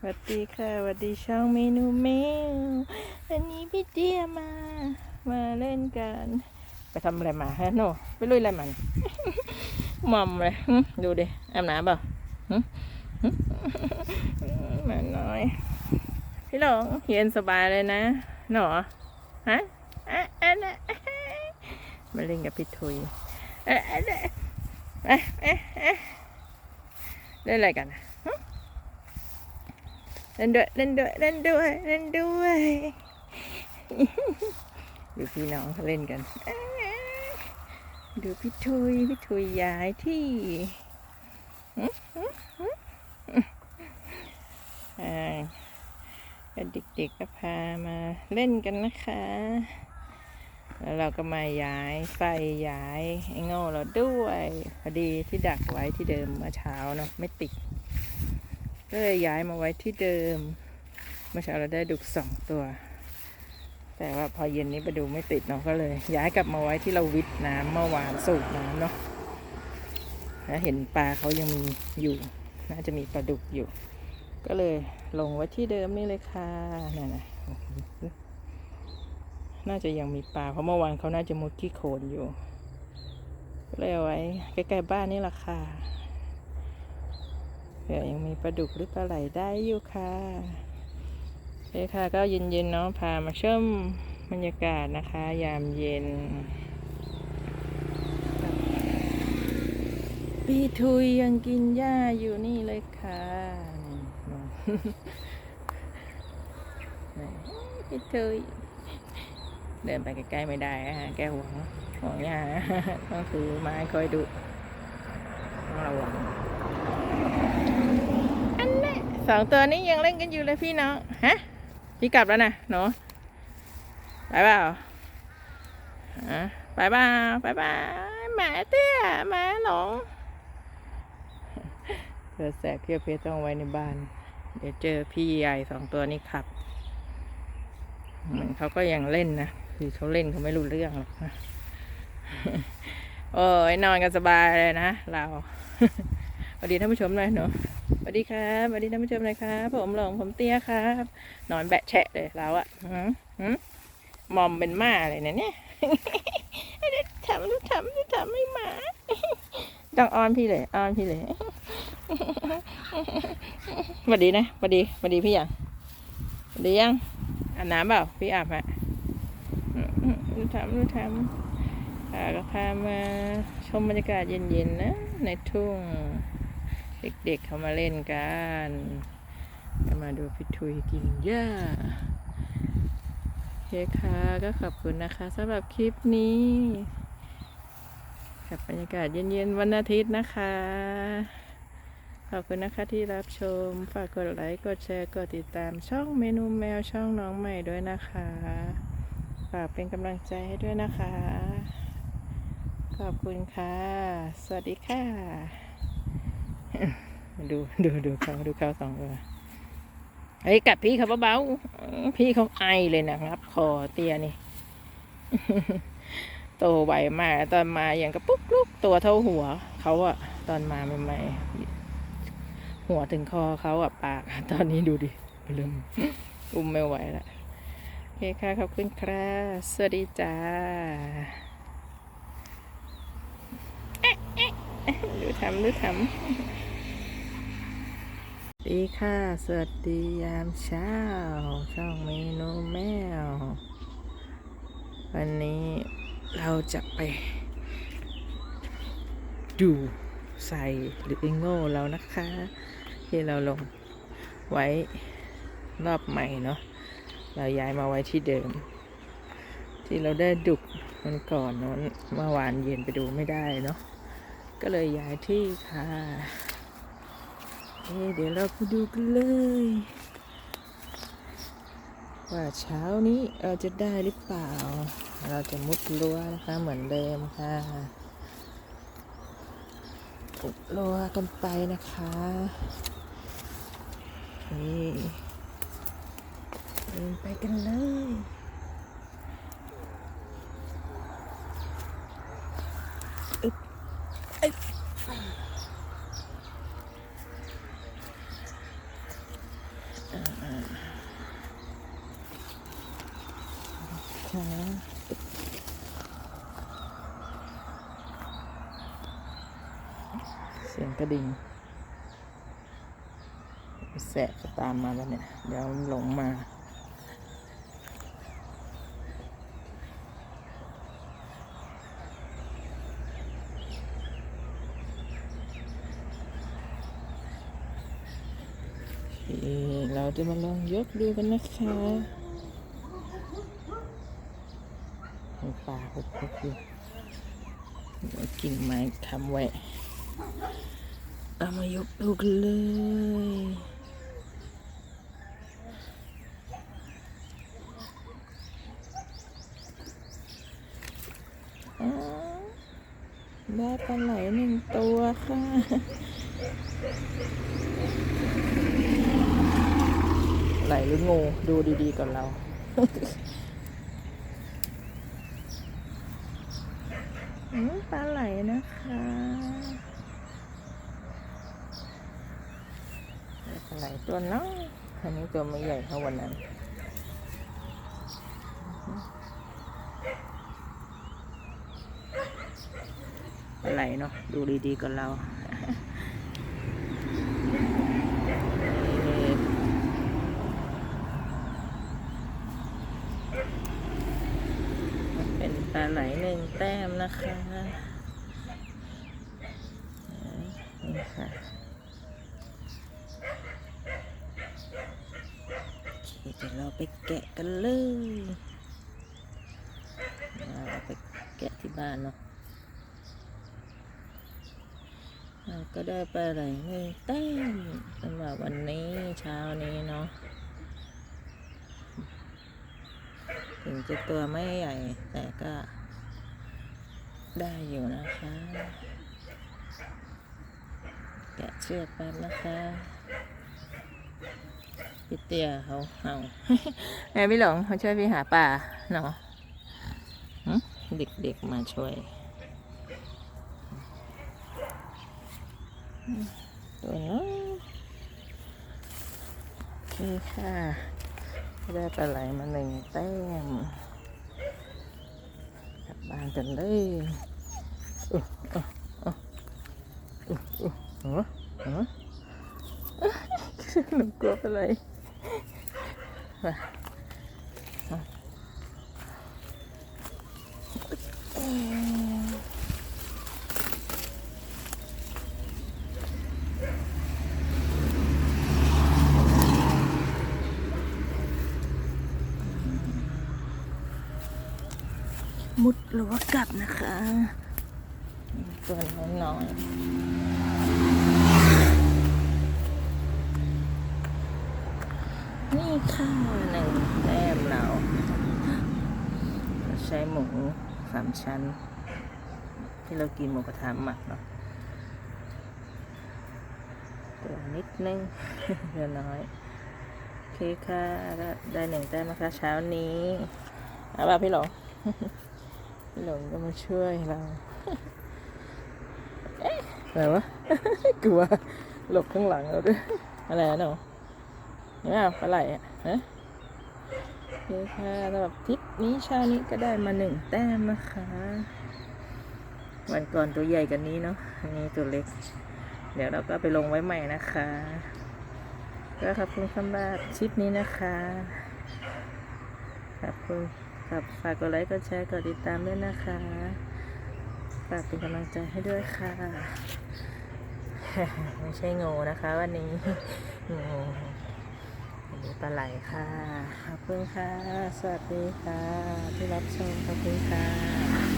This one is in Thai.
สวัสดีค่ะสวัสดีช่องเมนูแมววันนี้พี่เดียมา มาเล่นกัน ไปทำอะไรมาฮะโนไปลุยอะไรมันมอมเลยดูดิอาบน้ำเปล่าหึหึหมาน้อย พี่หลงเย็นสบายเลยนะหนอฮะอะอะนะมาเล่นกับพี่ทุยเอ๊ะเอ๊ะเอ๊ะเอ๊ะอะเล่นอะไรกันอะ เล่นด้วยเล่นด้วยเล่นด้วยเล่นด้วยดูพี่น้องเขาเล่นกัน ดูพี่ทุยพี่ทุยย้ายที่อ่าเด็กๆก็พามาเล่นกันนะคะ แล้วเราก็มาย้ายไฟย้ายไอ้โง่เราด้วย พอดีที่ดักไว้ที่เดิมเมื่อเช้าเนาะไม่ติด ก็เลยย้ายมาไว้ที่เดิม เมื่อเช้าเราได้ดุกสองตัว แต่ว่าพอเย็นนี้ไปดูไม่ติดเนาะก็เลย ย้ายกลับมาไว้ที่เราวิทน้ำเมื่อวานสูบน้ำเนาะแล้วเห็นปลาเขายังมีอยู่ น่าจะมีปลาดุกอยู่ ก็เลยลงไว้ที่เดิมนี่เลยค่ะนั่นนะน่าจะยังมีปลาเพราะเมื่อวานเขาน่าจะมุดที่โคลนอยู่ก็เลยเอาไว้ใกล้ๆบ้านนี่แหละค่ะ ผื่อยังมีปลาดุกหรือปลาไหลได้อยู่ค่ะโอเคค่ะก็เย็นๆเนาะพามาชมบรรยากาศนะคะ ยามเย็นพี่ทุยยังกินหญ้าอยู่นี่เลยค่ะนี่พี่ทุยเดินไปใกล้ๆไม่ได้อะฮะแกห่วงห่วงหญ้าต้องถือไม้คอยดูต้องระวัง สองตัวนี้ยังเล่นกันอยู่เลยพี่น้อง ฮะ พี่กลับแล้วนะหนูไปเปล่าฮะไปเปล่าไปเปล่าหมาเตี้ยหมาหลงเสือแสบเพียวเพชรต้องไว้ในบ้าน เดี๋ยวเจอพี่ใหญ่สองตัวนี้ขับ เหมือนเขาก็ยังเล่นนะคือเขาเล่นเขาไม่รู้เรื่องหรอกนะโอ้ยนอนกันสบายเลยนะเราสวัสดีท่านผู้ชมหน่อยเนาะ สวัสดีครับสวัสดีท่านผู้ชมน่อยครับผมหลงผมเตี้ยครับนอนแบะแฉะเลยเราอะหืมหืมมอมเป็นหมาเลยนะเนี่ยทำทำทำไม่หมาต้องอ้อนพี่เลยอ้อนพี่เลยสวัสดีนะสวัสดีสวัสดีพี่ยังสวัสดียังอาบน้ำเปล่าพี่อาบฮะอืมอืมดูทำดูทำก็พามาชมบรรยากาศเย็นๆนะในทุ่ง เด็กๆเขามาเล่นกันจะมาดูพี่ทุยกินหญ้าโอเคค่ะก็ขอบคุณนะคะสำหรับคลิปนี้กับบรรยากาศเย็นๆวันอาทิตย์นะคะ ขอบคุณนะคะที่รับชม ฝากกดไลค์กดแชร์กดติดตามช่องเมนูแมวช่องน้องใหม่ด้วยนะคะ ฝากเป็นกำลังใจให้ด้วยนะคะ ขอบคุณค่ะ สวัสดีค่ะ ดูดูดูเขาดูเขาสองตัวเฮ้ยกัดพี่เขาเบาๆพี่เขาไอเลยนะครับ คอเตียนี่ โตไวมาก ตอนมาอย่างกระปุ๊กลุกตัวเท่าหัว เขาอะตอนมาใหม่ๆหัวถึงคอเขาอะปาก ตอนนี้ดูดิเริ่มอุ้มไม่ไหวละโอเคค่ะ ขอบคุณครับสวัสดีจ้าดูทำดูทำ ดีค่ะ สวัสดียามเช้า ช่องเมนูแมว วันนี้เราจะไป ดูใส่หรือโง่เรานะคะ ที่เราลงไว้รอบใหม่เนาะเราย้ายมาไว้ที่เดิม ที่เราได้ดุกมันก่อนนั้นเมื่อวานเย็นไปดูไม่ได้เนาะก็เลยย้ายที่ค่ะ เอ๊ะเดี๋ยวเราไปดูกันเลย ว่าเช้านี้เราจะได้หรือเปล่า เราจะมุดรั้วนะคะเหมือนเดิมค่ะมุดรั้วกันไปนะคะนี่เดินไปกันเลยอึ๊บอึ๊บ นะคะ เสียงกระดิ่งแสบจะตามมาแล้วเนี่ย เดี๋ยวหลงมาเคเราจะมาลองยกดูกันนะคะ มีปลาหุบหุบอยู่กิ่งไม้ทำไว้เอามายกดูกันเลยได้ปลาไหลหนึ่งตัวค่ะไหลหรืองูดูดีๆก่อนเรา อืม ปลาไหลนะคะได้ปลาไหลตัวน้อยอันนี้ตัวไม่ใหญ่เท่าวันนั้นปลาไหลเนาะดูดีๆก่อนเรา เปลาไหลหนึ่งแต้มนะคะนี่ค่ะโอเคเดี๋ยวเราไปแกะกันเลยเราไปแกะที่บ้านเนาะเราก็ได้ปลาไหลหนึ่งแต้มสำหรับวันนี้เช้านี้เนาะ ถึงจะตัวไม่ใหญ่ แต่ก็ได้อยู่นะคะ แกะเชือกแป๊บนะคะพี่เตี้ยเขาเอาแม่พี่หลงเขาช่วยพี่หาป่าเนาะเด็กๆมาช่วย ตัวน้อยโอเคค่ะ ได้ปลาไหลมาหนึ่งแต้มกลับบ้านกันเลยอุ๊ยอุ๊ยอุ๊ยอุ๊ยอุ๊ยอุ๊ยอุ๊ยหนูกลัวปลาไหลมา มุดหรือว่ากลับนะคะตัวนน้อยๆนี่ค่ะหนึ่งแต้มเรา ใช้หมูสามชั้น ที่เรากินหมูกระทะหมักเนาะตัวนิดนึงเรือน้อยโอเคค่ะได้หนึ่งแต้มนะคะเช้านี้เอาป่ะพี่หลง หลงก็มาช่วยเราเอ๊ะอะไรวะกลัวหลบข้างหลังเราด้วยอะไรนะหนูเนี่ยปลาไหลอะฮะโอเคค่ะสำหรับทริปนี้เช้านี้ก็ได้มาหนึ่งแต้มนะคะ วันก่อนตัวใหญ่กันนี้เนาะอันนี้ตัวเล็ก เดี๋ยวเราก็ไปลงไว้ใหม่นะคะ ก็ขอบคุณสำหรับทริปนี้นะคะขอบคุณ ครับ ฝากกดไลค์กดแชร์กดติดตามด้วยนะคะฝากเป็นกำลังใจให้ด้วยค่ะ ไม่ใช่งูนะคะ วันนี้งูดูปลาไหลค่ะ ขอบคุณค่ะ สวัสดีค่ะ ที่รับชมขอบคุณค่ะ